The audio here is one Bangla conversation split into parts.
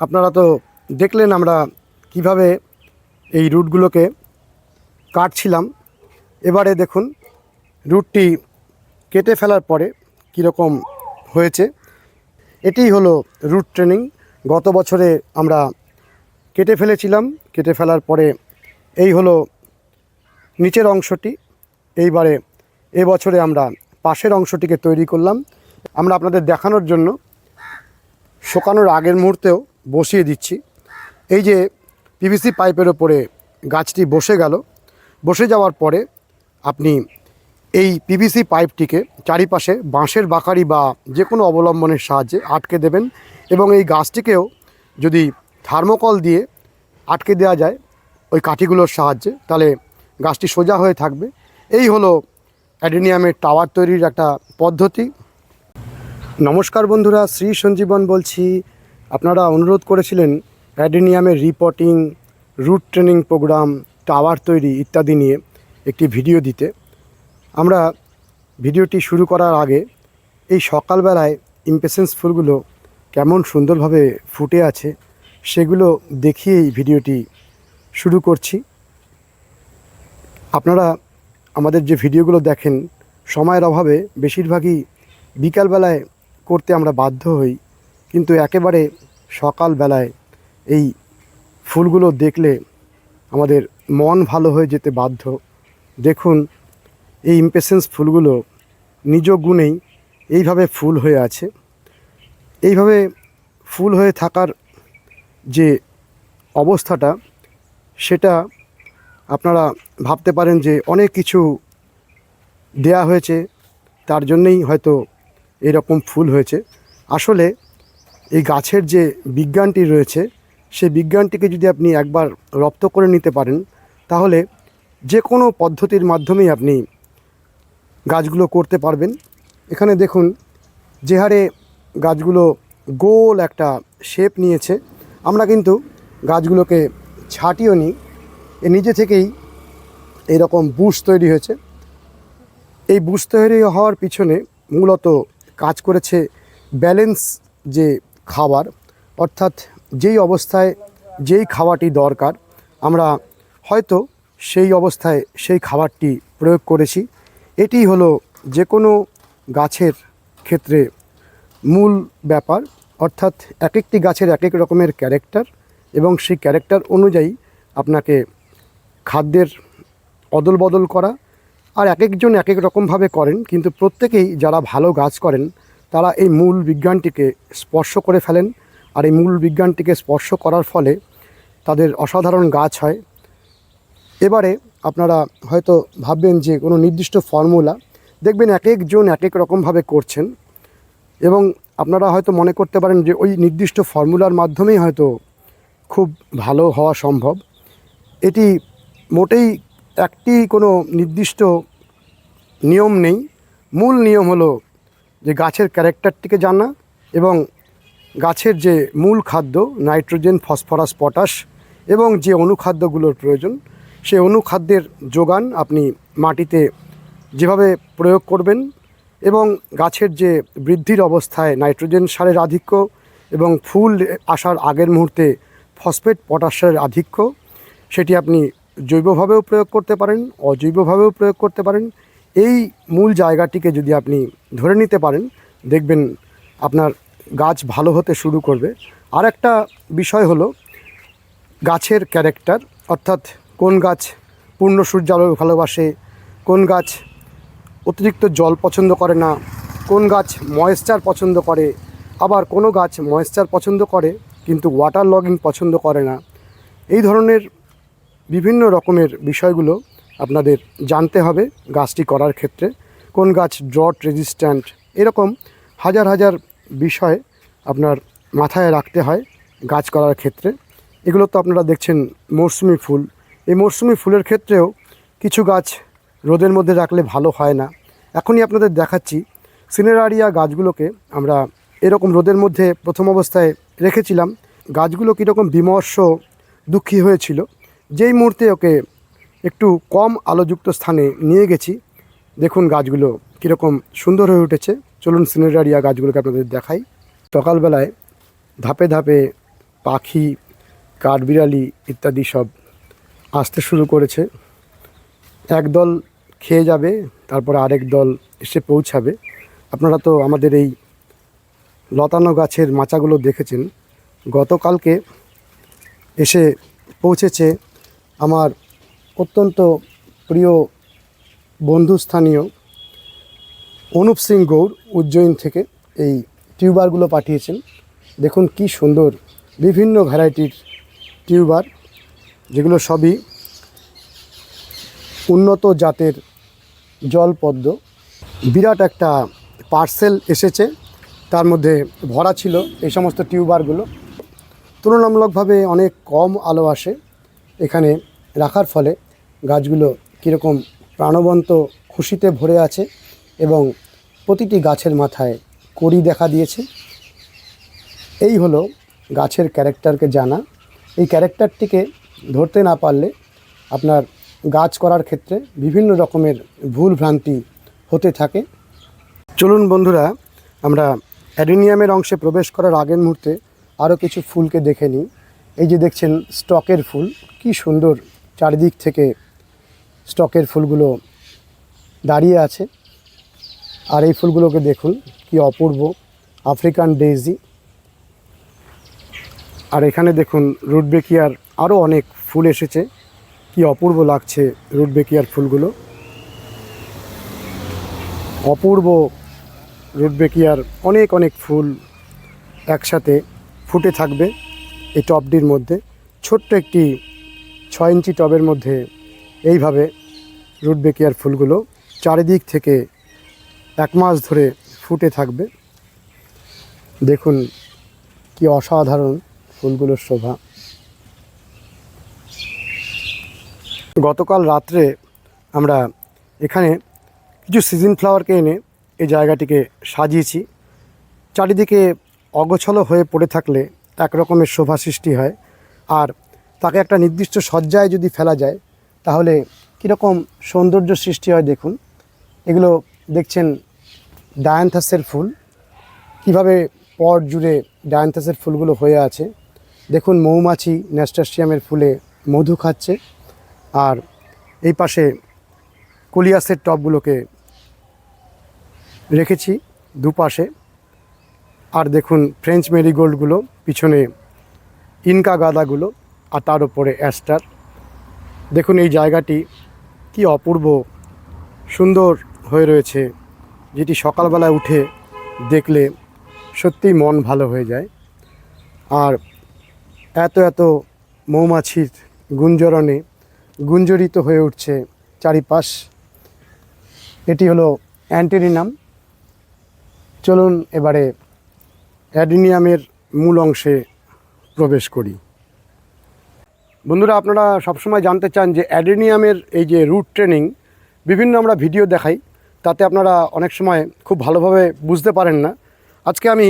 আপনারা তো দেখলেন আমরা কীভাবে এই রুটগুলোকে কাটছিলাম। এবারে দেখুন, রুটটি কেটে ফেলার পরে কীরকম হয়েছে। এটি হলো রুট ট্রেনিং। গত বছরে আমরা কেটে ফেলেছিলাম। কেটে ফেলার পরে এই হলো নিচের অংশটি। এইবারে এবছরে আমরা পাশের অংশটিকে তৈরি করলাম। আমরা আপনাদের দেখানোর জন্য শোকানোর আগের মুহূর্তেও বসিয়ে দিচ্ছি। এই যে পিভিসি পাইপের ওপরে গাছটি বসে গেল, বসে যাওয়ার পরে আপনি এই পিভিসি পাইপটিকে চারিপাশে বাঁশের বাকারি বা যে কোনো অবলম্বনের সাহায্যে আটকে দেবেন এবং এই গাছটিকেও যদি থার্মোকল দিয়ে আটকে দেওয়া যায় ওই কাঠিগুলোর সাহায্যে, তাহলে গাছটি সোজা হয়ে থাকবে। এই হলো অ্যাডেনিয়ামের টাওয়ার তৈরির একটা পদ্ধতি। নমস্কার বন্ধুরা, শ্রী সঞ্জীবন বলছি। আপনারা অনুরোধ করেছিলেন অ্যাডেনিয়ামের repotting, root training program, tower তৈরি ইত্যাদি নিয়ে একটি ভিডিও দিতে। আমরা ভিডিওটি শুরু করার আগে এই সকালবেলায় ইম্পেশেন্স ফুলগুলো কেমন সুন্দরভাবে ফুটে আছে সেগুলো দেখিয়েই ভিডিওটি শুরু করছি। আপনারা আমাদের যে ভিডিওগুলো দেখেন, সময়ের অভাবে বেশিরভাগই বিকালবেলায় করতে আমরা বাধ্য হই। কিন্তু একেবারে সকালবেলায় এই ফুলগুলো দেখলে আমাদের মন ভালো হয়ে যেতে বাধ্য। দেখুন, এই ইম্পেশেন্স ফুলগুলো নিজ গুণেই এইভাবে ফুল হয়ে আছে। এইভাবে ফুল হয়ে থাকার যে অবস্থাটা, সেটা আপনারা ভাবতে পারেন যে অনেক কিছু দেয়া হয়েছে, তার জন্যেই হয়তো এরকম ফুল হয়েছে। আসলে এই গাছের যে বিজ্ঞানটি রয়েছে, সেই বিজ্ঞানটিকে যদি আপনি একবার রপ্ত করে নিতে পারেন, তাহলে যে কোনো পদ্ধতির মাধ্যমেই আপনি গাছগুলো করতে পারবেন। এখানে দেখুন, যে হারে গাছগুলো গোল একটা শেপ নিয়েছে, আমরা কিন্তু গাছগুলোকে ছাটিও নিই। এ নিজে থেকেই এরকম বুশ তৈরি হয়েছে। এই বুশ তৈরি হওয়ার পিছনে মূলত কাজ করেছে ব্যালেন্স যে খাবার, অর্থাৎ যেই অবস্থায় যেই খাওয়াটি দরকার, আমরা হয়তো সেই অবস্থায় সেই খাবারটি প্রয়োগ করেছি। এটি হলো যে কোনো গাছের ক্ষেত্রে মূল ব্যাপার, অর্থাৎ এক একটি গাছের এক এক রকমের ক্যারেক্টার এবং সেই ক্যারেক্টার অনুযায়ী আপনাকে খাদ্যের অদল বদল করা। আর এক একজন এক এক রকমভাবে করেন, কিন্তু প্রত্যেকেই যারা ভালো গাছ করেন তারা এই মূল বিজ্ঞানটিকে স্পর্শ করে ফেলেন আর এই মূল বিজ্ঞানটিকে স্পর্শ করার ফলে তাদের অসাধারণ গাছ হয়। এবারে আপনারা হয়তো ভাববেন যে কোনো নির্দিষ্ট ফর্মুলা দেখবেন এক একজন এক এক রকমভাবে করছেন এবং আপনারা হয়তো মনে করতে পারেন যে ওই নির্দিষ্ট ফর্মুলার মাধ্যমেই হয়তো খুব ভালো হওয়া সম্ভব। এটি মোটেই একটি কোনো নির্দিষ্ট নিয়ম নেই। মূল নিয়ম হলো যে গাছের ক্যারেক্টারটিকে জানা এবং গাছের যে মূল খাদ্য, নাইট্রোজেন, ফসফরাস, পটাশ এবং যে অনুখাদ্যগুলোর প্রয়োজন, সেই অনুখাদ্যের যোগান আপনি মাটিতে যেভাবে প্রয়োগ করবেন এবং গাছের যে বৃদ্ধির অবস্থায় নাইট্রোজেন সারের আধিক্য এবং ফুল আসার আগের মুহূর্তে ফসফেট পটাশের আধিক্য, সেটি আপনি জৈবভাবেও প্রয়োগ করতে পারেন, অজৈবভাবেও প্রয়োগ করতে পারেন এই মূল জায়গাটিকে যদি আপনি ধরে নিতে পারেন, দেখবেন আপনার গাছ ভালো হতে শুরু করবে। আর একটা বিষয় হলো, গাছের ক্যারেক্টার, অর্থাৎ কোন গাছ পূর্ণ সূর্যালোক ভালোবাসে, কোন গাছ অতিরিক্ত জল পছন্দ করে না, কোন গাছ ময়েশ্চার পছন্দ করে, আবার কোনো গাছ ময়েশ্চার পছন্দ করে, কিন্তু ওয়াটার লগিং পছন্দ করে না। এই ধরনের বিভিন্ন রকমের বিষয়গুলো আপনাদের জানতে হবে গাছটি করার ক্ষেত্রে, কোন গাছ ড্রট রেজিস্ট্যান্ট এরকম হাজার হাজার বিষয় আপনার মাথায় রাখতে হয় গাছ করার ক্ষেত্রে। এগুলো তো আপনারা দেখছেন মরশুমি ফুল। এই মরশুমি ফুলের ক্ষেত্রেও কিছু গাছ রোদের মধ্যে রাখলে ভালো হয় না। এখনই আপনাদের দেখাচ্ছি, সিনেরারিয়া গাছগুলোকে আমরা এরকম রোদের মধ্যে প্রথম অবস্থায় রেখেছিলাম। গাছগুলো কীরকম বিমর্ষ, দুঃখী হয়েছিল। যেই মুহূর্তে ওকে একটু কম আলোযুক্ত স্থানে নিয়ে গেছি। দেখুন গাছগুলো কীরকম সুন্দর হয়ে উঠেছে। চলুন সিনেরারিয়া গাছগুলোকে আপনাদের দেখাই। সকালবেলায় ধাপে ধাপে পাখি, কাঠবিড়ালি ইত্যাদি সব আসতে শুরু করেছে। একদল খেয়ে যাবে, তারপরে আরেক দল এসে পৌঁছাবে। আপনারা তো আমাদের এই লতানো গাছের মাচাগুলো দেখেছেন। গতকালকে এসে পৌঁছেছে আমার অত্যন্ত প্রিয় বন্ধুস্থানীয় অনুপ সিং গৌর উজ্জয়িন থেকে এই টিউবারগুলো পাঠিয়েছেন। দেখুন কি সুন্দর বিভিন্ন ভ্যারাইটির টিউবার, যেগুলো সবই উন্নত জাতের জলপদ্ম। বিরাট একটা পার্সেল এসেছে, তার মধ্যে ভরা ছিল এই সমস্ত টিউবারগুলো। তুলনামূলকভাবে অনেক কম আলো আসে এখানে রাখার ফলে। গাছগুলো কীরকম প্রাণবন্ত খুশিতে ভরে আছে এবং প্রতিটি গাছের মাথায় কড়ি দেখা দিয়েছে। এই হলো গাছের ক্যারেক্টারকে জানা। এই ক্যারেক্টারটিকে ধরতে না পারলে আপনার গাছ করার ক্ষেত্রে বিভিন্ন রকমের ভুল ভ্রান্তি হতে থাকে। চলুন বন্ধুরা, আমরা অ্যাডেনিয়ামের অংশে প্রবেশ করার আগের মুহূর্তে আরও কিছু ফুলকে দেখে নিই। এই যে দেখছেন, স্টকের ফুল। কি সুন্দর চারিদিক থেকে স্টকের ফুলগুলো দাঁড়িয়ে আছে। আর এই ফুলগুলোকে দেখুন, কি অপূর্ব। আফ্রিকান ডেইজি আর এখানে দেখুন, রুটবেকিয়ার আরও অনেক ফুল এসেছে। কি অপূর্ব লাগছে রুটবেকিয়ার ফুলগুলো। অপূর্ব রুটবেকিয়ার অনেক অনেক ফুল একসাথে ফুটে থাকবে এই টবটির মধ্যে। ছোট্ট একটি ছয় ইঞ্চি টবের মধ্যে এইভাবে রুটবেকিয়ার ফুলগুলো চারিদিক থেকে এক মাস ধরে ফুটে থাকবে। দেখুন কি অসাধারণ ফুলগুলোর শোভা। গতকাল রাত্রে আমরা এখানে কিছু সিজন ফ্লাওয়ারকে এনে এই জায়গাটিকে সাজিয়েছি। চারিদিকে অগোছলো হয়ে পড়ে থাকলে এক রকমের শোভা সৃষ্টি হয়। আর তাকে একটা নির্দিষ্ট সজ্জায় যদি ফেলা যায় তাহলে কীরকম সৌন্দর্য সৃষ্টি হয় দেখুন। এগুলো দেখছেন ডায়ান্থাসের ফুল। কীভাবে পট জুড়ে ডায়ান্থাসের ফুলগুলো হয়ে আছে। দেখুন মৌমাছি ন্যাস্টাসিয়ামের ফুলে মধু খাচ্ছে। আর এই পাশে কলিয়াসের টবগুলোকে রেখেছি দুপাশে। আর দেখুন ফ্রেঞ্চ মেরিগোল্ডগুলো, পিছনে ইনকা গাদাগুলো, আর তার উপরে অ্যাস্টার। দেখুন এই জায়গাটি কি অপূর্ব সুন্দর হয়ে রয়েছে, যেটি সকালবেলায় উঠে দেখলে সত্যিই মন ভালো হয়ে যায়। আর এত এত মৌমাছির গুঞ্জরণে গুঞ্জরিত হয়ে উঠছে চারিপাশ। এটি হলো অ্যান্টেরিনাম চলুন এবারে অ্যাডিনিয়ামের মূল অংশে প্রবেশ করি। বন্ধুরা, আপনারা সবসময় জানতে চান যে অ্যাডেনিয়ামের এই যে রুট ট্রেনিং, বিভিন্ন আমরা ভিডিও দেখাই, তাতে আপনারা অনেক সময় খুব ভালোভাবে বুঝতে পারেন না। আজকে আমি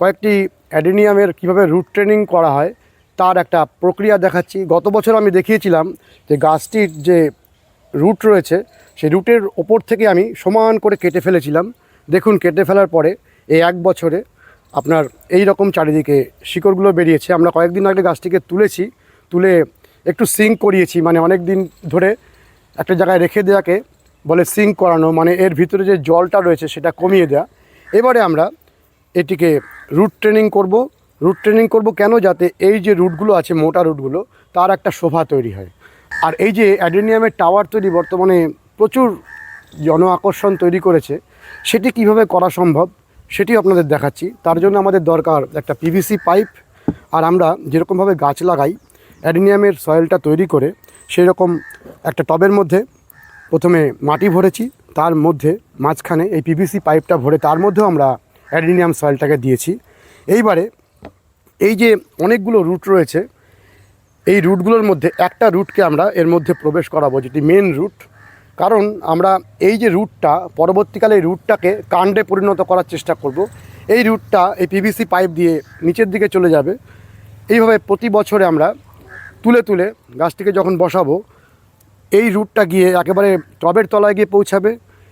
কয়েকটি অ্যাডেনিয়ামের কীভাবে রুট ট্রেনিং করা হয়, তার একটা প্রক্রিয়া দেখাচ্ছি। গত বছর আমি দেখিয়েছিলাম যে গাছটির যে রুট রয়েছে, সেই রুটের ওপর থেকে আমি সমান করে কেটে ফেলেছিলাম। দেখুন, কেটে ফেলার পরে এই এক বছরে আপনার এই রকম চারিদিকে শিকড়গুলো বেরিয়েছে। আমরা কয়েকদিন আগে গাছটিকে তুলেছি তুলে একটু সিঙ্ক করিয়েছি মানে অনেক দিন ধরে একটা জায়গায় রেখে দেওয়াকে বলে সিঙ্ক করানো মানে এর ভিতরে যে জলটা রয়েছে সেটা কমিয়ে দেওয়া। এবারে আমরা এটিকে রুট ট্রেনিং করব। রুট ট্রেনিং করব কেন? যাতে এই যে রুটগুলো আছে, মোটা রুটগুলো তার একটা শোভা তৈরি হয়। আর এই যে অ্যাডেনিয়ামের টাওয়ার তৈরি, বর্তমানে প্রচুর জন আকর্ষণ তৈরি করেছে, সেটি কীভাবে করা সম্ভব সেটি আপনাদের দেখাচ্ছি। তার জন্য আমাদের দরকার একটা পিভিসি পাইপ আর আমরা যেরকমভাবে গাছ লাগাই অ্যাডেনিয়ামের সয়েলটা তৈরি করে সেই রকম একটা টবের মধ্যে প্রথমে মাটি ভরেছি, তার মধ্যে মাঝখানে এই পিভিসি পাইপটা ভরে তার মধ্যেও আমরা অ্যাডেনিয়াম সয়েলটাকে দিয়েছি। এইবারে এই যে অনেকগুলো রুট রয়েছে, এই রুটগুলোর মধ্যে একটা রুটকে আমরা এর মধ্যে প্রবেশ করাবো, যেটি মেন রুট কারণ আমরা এই যে রুটটা, পরবর্তীকালে এই রুটটাকে কাণ্ডে পরিণত করার চেষ্টা করব। এই রুটটা এই পিভিসি পাইপ দিয়ে নিচের দিকে চলে যাবে। এইভাবে প্রতি বছরে আমরা তুলে তুলে গাছটিকে যখন বসাবো, এই রুটটা গিয়ে একেবারে টবের তলায় গিয়ে পৌঁছাবে।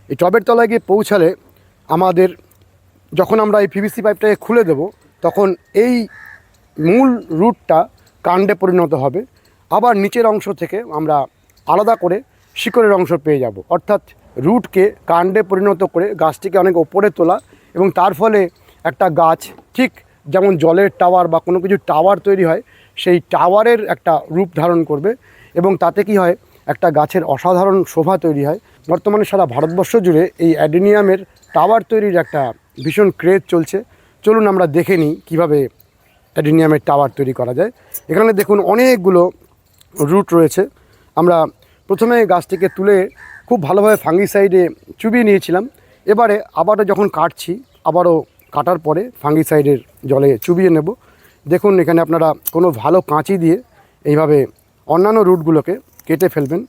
এই টবের তলায় গিয়ে পৌঁছালে আমাদের যখন আমরা এই পিভিসি পাইপটাকে খুলে দেব, তখন এই মূল রুটটা কাণ্ডে পরিণত হবে। আবার নিচের অংশ থেকে আমরা আলাদা করে শিকড়ের অংশ পেয়ে যাব। অর্থাৎ রুটকে কাণ্ডে পরিণত করে গাছটিকে অনেক ওপরে তোলা এবং তার ফলে একটা গাছ ঠিক যেমন জলের টাওয়ার বা কোনো কিছু টাওয়ার তৈরি হয় সেই টাওয়ারের একটা রূপ ধারণ করবে এবং তাতে কি হয়, একটা গাছের অসাধারণ শোভা তৈরি হয়। বর্তমানে সারা ভারতবর্ষ জুড়ে এই অ্যাডেনিয়ামের টাওয়ার তৈরির একটা ভীষণ ক্রেজ চলছে। চলুন আমরা দেখে নিই কীভাবে অ্যাডেনিয়ামের টাওয়ার তৈরি করা যায়। এখানে দেখুন অনেকগুলো রুট রয়েছে। আমরা প্রথমে গাছটিকে তুলে খুব ভালোভাবে ফাঙ্গিসাইডে চুবিয়ে নিয়েছিলাম। এবারে আবারও যখন কাটছি, আবারও কাটার পরে ফাঙ্গিসাইডের জলে চুবিয়ে নেব। দেখুন, এখানে আপনারা কোনো ভালো কাঁচি দিয়ে এইভাবে অন্যান্য রুটগুলোকে কেটে ফেলবেন।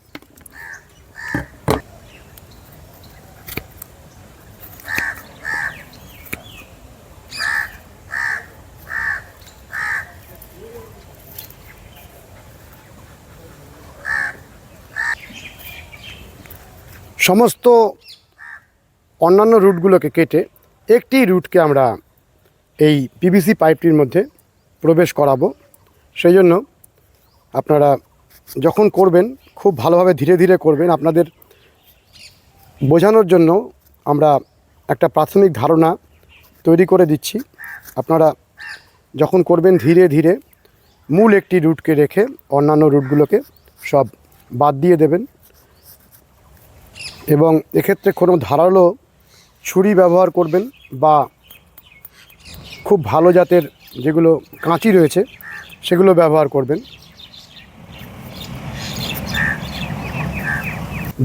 সমস্ত অন্যান্য রুটগুলোকে কেটে একটি রুটকে আমরা এই পিভিসি পাইপটির মধ্যে প্রবেশ করাবো। সেই জন্য আপনারা যখন করবেন, খুব ভালোভাবে ধীরে ধীরে করবেন। আপনাদের বোঝানোর জন্য আমরা একটা প্রাথমিক ধারণা তৈরি করে দিচ্ছি। আপনারা যখন করবেন ধীরে ধীরে, মূল একটি রুটকে রেখে অন্যান্য রুটগুলোকে সব বাদ দিয়ে দেবেন। এবং এক্ষেত্রে কোনো ধারালো ছুরি ব্যবহার করবেন বা খুব ভালো জাতের যেগুলো কাঁচি রয়েছে, সেগুলো ব্যবহার করবেন।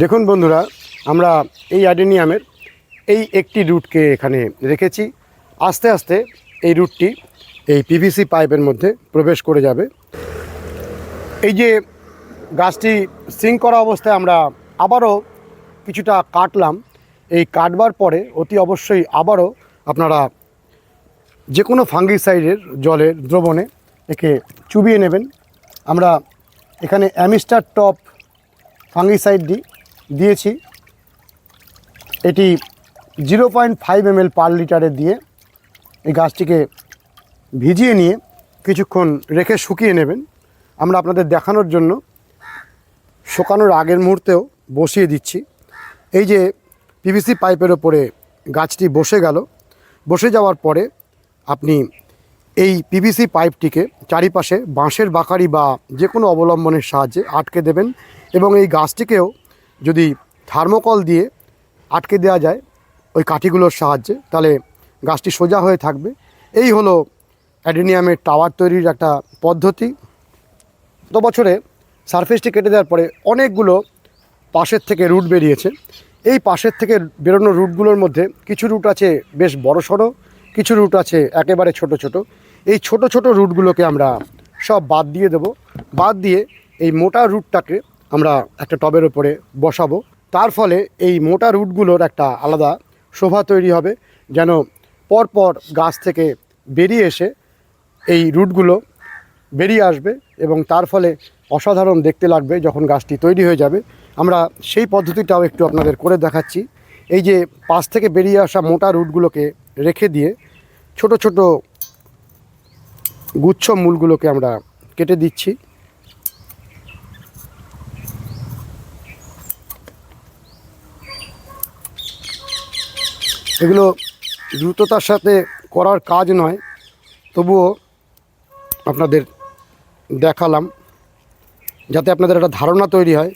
দেখুন বন্ধুরা, আমরা এই অ্যাডেনিয়ামের এই একটি রুটকে এখানে রেখেছি। আস্তে আস্তে এই রুটটি এই পিভিসি পাইপের মধ্যে প্রবেশ করে যাবে। এই যে গাছটি সিং করা অবস্থায় আমরা আবারও কিছুটা কাটলাম। এই কাটবার পরে অতি অবশ্যই আবারও আপনারা যে কোনো ফাঙ্গিসাইডের জলের দ্রবণে একে চুবিয়ে নেবেন। আমরা এখানে অ্যামিস্টার টপ ফাঙ্গিসাইডটি দিয়েছি। এটি zero point five M per লিটারে দিয়ে এই গাছটিকে ভিজিয়ে নিয়ে কিছুক্ষণ রেখে শুকিয়ে নেবেন। আমরা আপনাদের দেখানোর জন্য শুকানোর আগের মুহূর্তেও বসিয়ে দিচ্ছি। এই যে পিভিসি পাইপের ওপরে গাছটি বসে গেল, বসে যাওয়ার পরে আপনি এই পিভিসি পাইপটিকে চারিপাশে বাঁশের বাকারি বা যে কোনো অবলম্বনের সাহায্যে আটকে দেবেন এবং এই গাছটিকেও যদি থার্মোকল দিয়ে আটকে দেওয়া যায় ওই কাঠিগুলোর সাহায্যে, তাহলে গাছটি সোজা হয়ে থাকবে। এই হলো অ্যাডেনিয়ামের টাওয়ার তৈরির একটা পদ্ধতি। গত বছরে সারফেসটি কেটে দেওয়ার পরে অনেকগুলো পাশের থেকে রুট বেরিয়েছে। এই পাশের থেকে বেরোনো রুটগুলোর মধ্যে কিছু রুট আছে বেশ বড় সড়ো কিছু রুট আছে, একেবারে ছোট ছোট। এই ছোট ছোট রুটগুলোকে আমরা সব বাদ দিয়ে দেব। বাদ দিয়ে এই মোটা রুটটাকে আমরা একটা টবের ওপরে বসাবো। তার ফলে এই মোটা রুটগুলোর একটা আলাদা শোভা তৈরি হবে, যেন পরপর গাছ থেকে বেরিয়ে এসে এই রুটগুলো বেরিয়ে আসবে এবং তার ফলে অসাধারণ দেখতে লাগবে যখন গাছটি তৈরি হয়ে যাবে। আমরা সেই পদ্ধতিটাও একটু আপনাদের করে দেখাচ্ছি। এই যে পাশ থেকে বেরিয়ে আসা মোটা রুটগুলোকে রেখে দিয়ে ছোট ছোট গুচ্ছ মূলগুলোকে আমরা কেটে দিচ্ছি। এগুলো দ্রুততার সাথে করার কাজ নয়, তবুও আপনাদের দেখালাম, যাতে আপনাদের একটা ধারণা তৈরি হয়।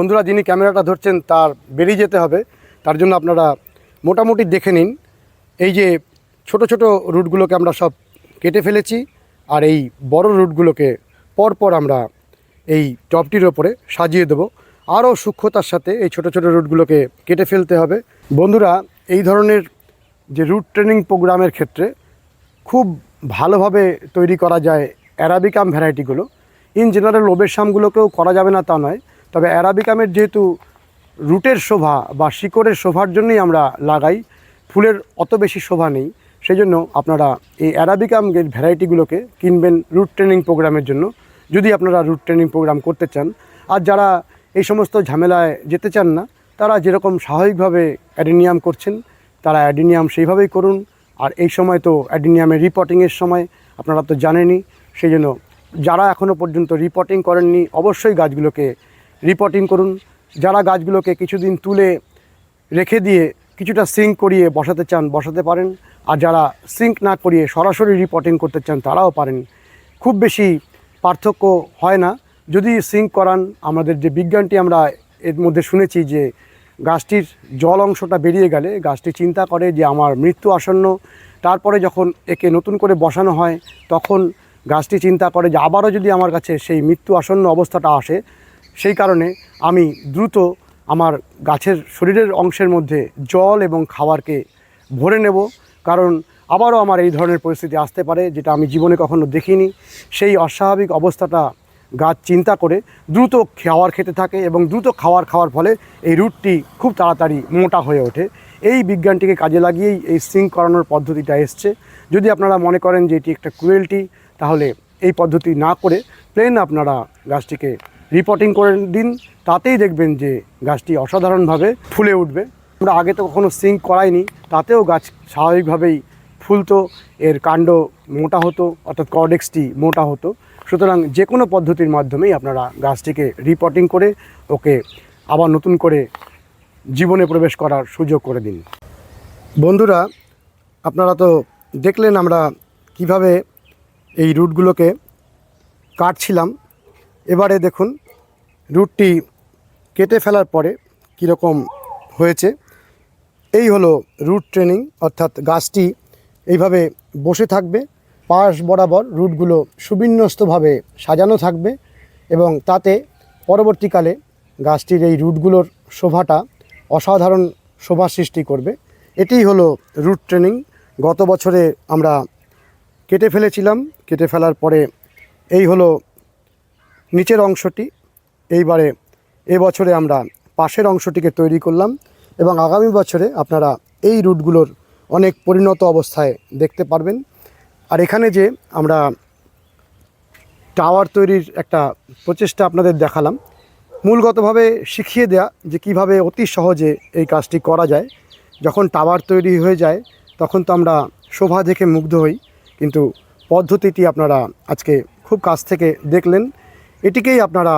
বন্ধুরা, যিনি ক্যামেরাটা ধরছেন, তার বেরিয়ে যেতে হবে। তার জন্য আপনারা মোটামুটি দেখে নিন। এই যে ছোট ছোট রুটগুলোকে আমরা সব কেটে ফেলেছি, আর এই বড় রুটগুলোকে পরপর আমরা এই টপটির ওপরে সাজিয়ে দেবো। আরও সূক্ষ্মতার সাথে এই ছোট ছোট রুটগুলোকে কেটে ফেলতে হবে। বন্ধুরা, এই ধরনের যে রুট ট্রেনিং প্রোগ্রামের ক্ষেত্রে খুব ভালোভাবে তৈরি করা যায় অ্যারাবিকাম ভ্যারাইটিগুলো। ইন জেনারেল ওবেশামগুলোকেও করা যাবে না তা নয়। তবে অ্যারাবিকামের যেহেতু রুটের শোভা বা শিকড়ের শোভার জন্যই আমরা লাগাই, ফুলের অত বেশি শোভা নেই সেই জন্য আপনারা এই অ্যারাবিকাম গেট ভ্যারাইটিগুলোকে কিনবেন রুট ট্রেনিং প্রোগ্রামের জন্য, যদি আপনারা রুট ট্রেনিং প্রোগ্রাম করতে চান। আর যারা এই সমস্ত ঝামেলায় যেতে চান না, তারা যেরকম স্বাভাবিকভাবে অ্যাডিনিয়াম করছেন, তারা অ্যাডিনিয়াম সেইভাবেই করুন। আর এই সময় তো অ্যাডিনিয়ামের রিপোর্টিংয়ের সময়, আপনারা তো জানেনই সেই জন্য যারা এখনও পর্যন্ত রিপোর্টিং করেননি, অবশ্যই গাছগুলোকে রিপোর্টিং করুন, যারা গাছগুলোকে কিছুদিন তুলে রেখে দিয়ে কিছুটা সিঙ্ক করিয়ে বসাতে চান, বসাতে পারেন। আর যারা সিঙ্ক না করিয়ে সরাসরি রিপোর্টিং করতে চান, তারাও পারেন। খুব বেশি পার্থক্য হয় না। যদি সিঙ্ক করান, আমাদের যে বিজ্ঞানটি আমরা এর মধ্যে শুনেছি যে গাছটির জল অংশটা বেরিয়ে গেলে, গাছটি চিন্তা করে যে আমার মৃত্যু আসন্ন। তারপরে যখন একে নতুন করে বসানো হয়, তখন গাছটি চিন্তা করে যে আবারও যদি আমার কাছে সেই মৃত্যু আসন্ন অবস্থাটা আসে সেই কারণে আমি দ্রুত আমার গাছের শরীরের অংশের মধ্যে জল এবং খাবারকে ভরে নেব। কারণ আবারও আমার এই ধরনের পরিস্থিতি আসতে পারে যেটা আমি জীবনে কখনো দেখিনি। সেই অস্বাভাবিক অবস্থাটা গাছ চিন্তা করে দ্রুত খাওয়ার খেতে থাকে এবং দ্রুত খাওয়ার খাওয়ার ফলে এই রুটটি খুব তাড়াতাড়ি মোটা হয়ে ওঠে। এই বিজ্ঞানটিকে কাজে লাগিয়েই এই সিঙ্ক করানোর পদ্ধতিটা এসছে। যদি আপনারা মনে করেন যে এটি একটা ক্রুয়েলটি, তাহলে এই পদ্ধতি না করে প্লেন আপনারা গাছটিকে রিপোর্টিং করে দিন, তাতেই দেখবেন যে গাছটি অসাধারণভাবে ফুলে উঠবে। আমরা আগে তো কখনো সিঙ্ক করাইনি, তাতেও গাছ স্বাভাবিকভাবেই ফুলতো, এর কাণ্ড মোটা হতো, অর্থাৎ কর্ডেক্সটি মোটা হতো। সুতরাং যে কোনো পদ্ধতির মাধ্যমেই আপনারা গাছটিকে রিপোর্টিং করে ওকে আবার নতুন করে জীবনে প্রবেশ করার সুযোগ করে দিন। বন্ধুরা, আপনারা তো দেখলেন আমরা কীভাবে এই রুটগুলোকে কাটছিলাম। এবারে দেখুন, রুটটি কেটে ফেলার পরে কীরকম হয়েছে। এই হলো রুট ট্রেনিং, অর্থাৎ গাছটি এইভাবে বসে থাকবে, পাশ বরাবর রুটগুলো সুবিন্যস্তভাবে সাজানো থাকবে এবং তাতে পরবর্তীকালে গাছটির এই রুটগুলোর শোভাটা অসাধারণ শোভা সৃষ্টি করবে। এটিই হলো রুট ট্রেনিং। গত বছরে আমরা কেটে ফেলেছিলাম, কেটে ফেলার পরে এই হলো নিচের অংশটি, এইবারে এবছরে আমরা পাশের অংশটিকে তৈরি করলাম এবং আগামী বছরে আপনারা এই রুটগুলোর অনেক পরিণত অবস্থায় দেখতে পারবেন। আর এখানে যে আমরা টাওয়ার তৈরির একটা প্রচেষ্টা আপনাদের দেখালাম, মূলগতভাবে শিখিয়ে দেয়া যে কীভাবে অতি সহজে এই কাজটি করা যায়। যখন টাওয়ার তৈরি হয়ে যায়, তখন তো আমরা শোভা দেখে মুগ্ধ হই, কিন্তু পদ্ধতিটি আপনারা আজকে খুব কাছ থেকে দেখলেন। এটিকেই আপনারা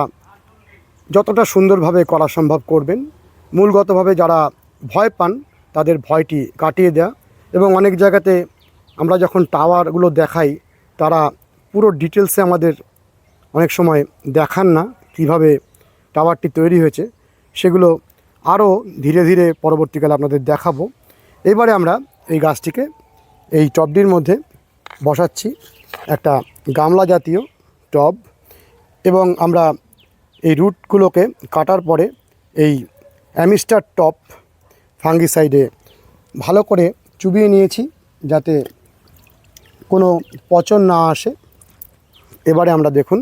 যতটা সুন্দরভাবে করা সম্ভব করবেন। মূলগতভাবে যারা ভয় পান, তাদের ভয়টি কাটিয়ে দেয়া এবং অনেক জায়গাতে আমরা যখন টাওয়ারগুলো দেখাই, তারা পুরো ডিটেলসে আমাদের অনেক সময় দেখান না কীভাবে টাওয়ারটি তৈরি হয়েছে। সেগুলো আরও ধীরে ধীরে পরবর্তীকালে আপনাদের দেখাবো। এবারে আমরা এই গাছটিকে এই টবটির মধ্যে বসাচ্ছি। একটা গামলা জাতীয় টব। এবং আমরা এই রুটগুলোকে কাটার পরে এই অ্যামিস্টার টপ ফাঙ্গিসাইডে ভালো করে চুবিয়ে নিয়েছি যাতে কোনো পচন না আসে। এবারে আমরা দেখুন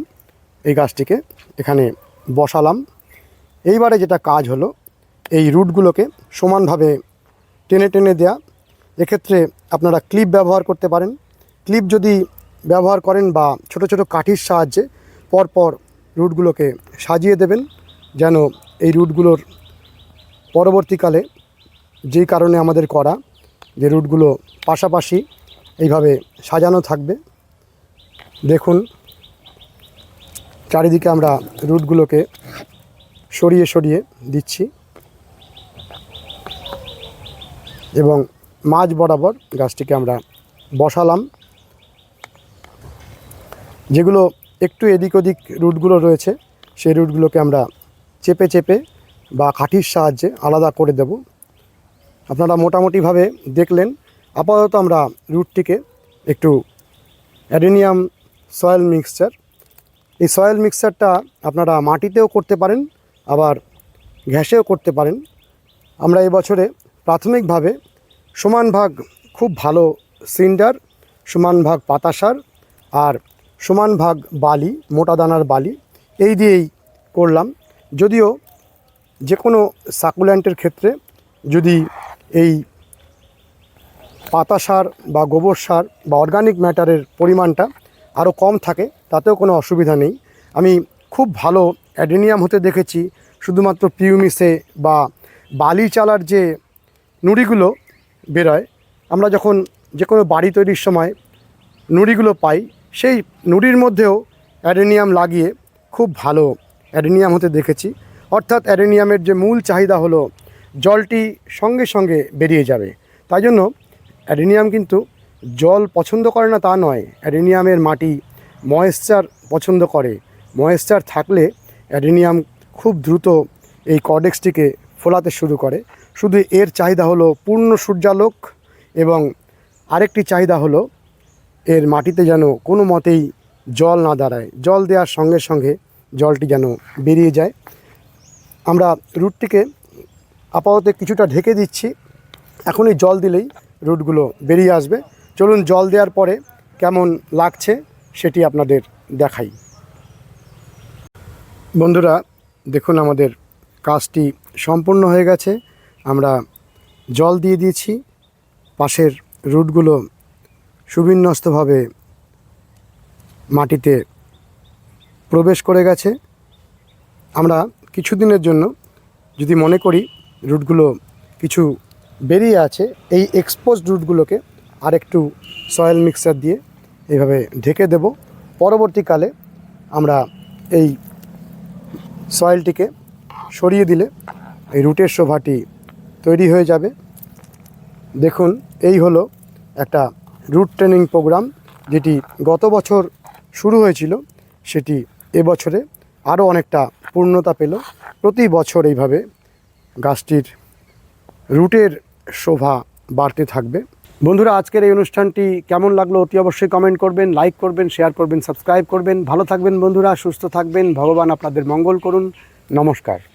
এই গাছটিকে এখানে বসালাম। এইবারে যেটা কাজ হলো, এই রুটগুলোকে সমানভাবে টেনে টেনে দেয়া। এক্ষেত্রে আপনারা ক্লিপ ব্যবহার করতে পারেন। ক্লিপ যদি ব্যবহার করেন বা ছোট ছোট কাঠির সাহায্যে পরপর রুটগুলোকে সাজিয়ে দেবেন যেন এই রুটগুলোর পরবর্তীকালে যেই কারণে আমাদের করা, যে রুটগুলো পাশাপাশি এইভাবে সাজানো থাকবে। দেখুন, চারিদিকে আমরা রুটগুলোকে সরিয়ে সরিয়ে দিচ্ছি। এবং মাঝ বরাবর গাছটিকে আমরা বসালাম। যেগুলো একটু এদিক ওদিক রুটগুলো রয়েছে, সেই রুটগুলোকে আমরা চেপে চেপে বা কাঠির সাহায্যে আলাদা করে দেব। আপনারা মোটামুটিভাবে দেখলেন, আপাতত আমরা রুটটিকে একটু অ্যাডেনিয়াম সয়েল মিক্সচার। এই সয়েল মিক্সচারটা আপনারা মাটিতেও করতে পারেন, আবার ঘ্যাসেও করতে পারেন। আমরা এবছরে প্রাথমিকভাবে সমান ভাগ খুব ভালো সিন্ডার, সমান ভাগ পাতা সার আর সমান ভাগ বালি, মোটা দানার বালি, এই দিয়েই করলাম। যদিও যে কোনো সাকুল্যান্টের ক্ষেত্রে যদি এই পাতা সার বা গোবর সার বা অর্গানিক ম্যাটারের পরিমাণটা আরও কম থাকে, তাতেও কোনো অসুবিধা নেই। আমি খুব ভালো অ্যাডেনিয়াম হতে দেখেছি, শুধুমাত্র পিউমিসে বা বালি চালার যে নুড়িগুলো বেরোয়, আমরা যখন যে কোনো বাড়ি তৈরির সময় নুড়িগুলো পাই সেই নুড়ির মধ্যেও অ্যাডেনিয়াম লাগিয়ে খুব ভালো অ্যাডেনিয়াম হতে দেখেছি। অর্থাৎ অ্যাডেনিয়ামের যে মূল চাহিদা হলো, জলটি সঙ্গে সঙ্গে বেরিয়ে যাবে। তাই জন্য অ্যাডেনিয়াম কিন্তু জল পছন্দ করে না তা নয়, অ্যাডেনিয়ামের মাটি ময়েশ্চার পছন্দ করে। ময়েশ্চার থাকলে অ্যাডেনিয়াম খুব দ্রুত এই কর্ডেক্সটিকে ফোলাতে শুরু করে। শুধু এর চাহিদা হলো পূর্ণ সূর্যালোক এবং আরেকটি চাহিদা হলো এর মাটিতে যেন কোনো মতেই জল না দাঁড়ায়, জল দেওয়ার সঙ্গে সঙ্গে জলটি যেন বেরিয়ে যায়। আমরা রুটটিকে আপাতত কিছুটা ঢেকে দিচ্ছি। এখনই জল দিলেই রুটগুলো বেরিয়ে আসবে। চলুন জল দেওয়ার পরে কেমন লাগছে সেটি আপনাদের দেখাই। বন্ধুরা, দেখুন আমাদের কাজটি সম্পূর্ণ হয়ে গেছে। আমরা জল দিয়ে দিয়েছি। পাশের রুটগুলো সুবিন্যস্তভাবে মাটিতে প্রবেশ করে গেছে। আমরা কিছুদিনের জন্য যদি মনে করি রুটগুলো কিছু বেরিয়ে আছে, এই এক্সপোজ রুটগুলোকে আরেকটু সয়েল মিক্সার দিয়ে এইভাবে ঢেকে দেব। পরবর্তীকালে আমরা এই সয়েলটিকে সরিয়ে দিলে এই রুটের শোভাটি তৈরি হয়ে যাবে। দেখুন, এই হলো একটা রুট ট্রেনিং প্রোগ্রাম, যেটি গত বছর শুরু হয়েছিল, সেটি এবছরে আরও অনেকটা পূর্ণতা পেল। প্রতি বছর এইভাবে গাছটির রুটের শোভা বাড়তে থাকবে। বন্ধুরা, আজকের এই অনুষ্ঠানটি কেমন লাগল অতি অবশ্যই কমেন্ট করবেন লাইক করবেন শেয়ার করবেন সাবস্ক্রাইব করবেন। ভালো থাকবেন বন্ধুরা, সুস্থ থাকবেন। ভগবান আপনাদের মঙ্গল করুন। নমস্কার।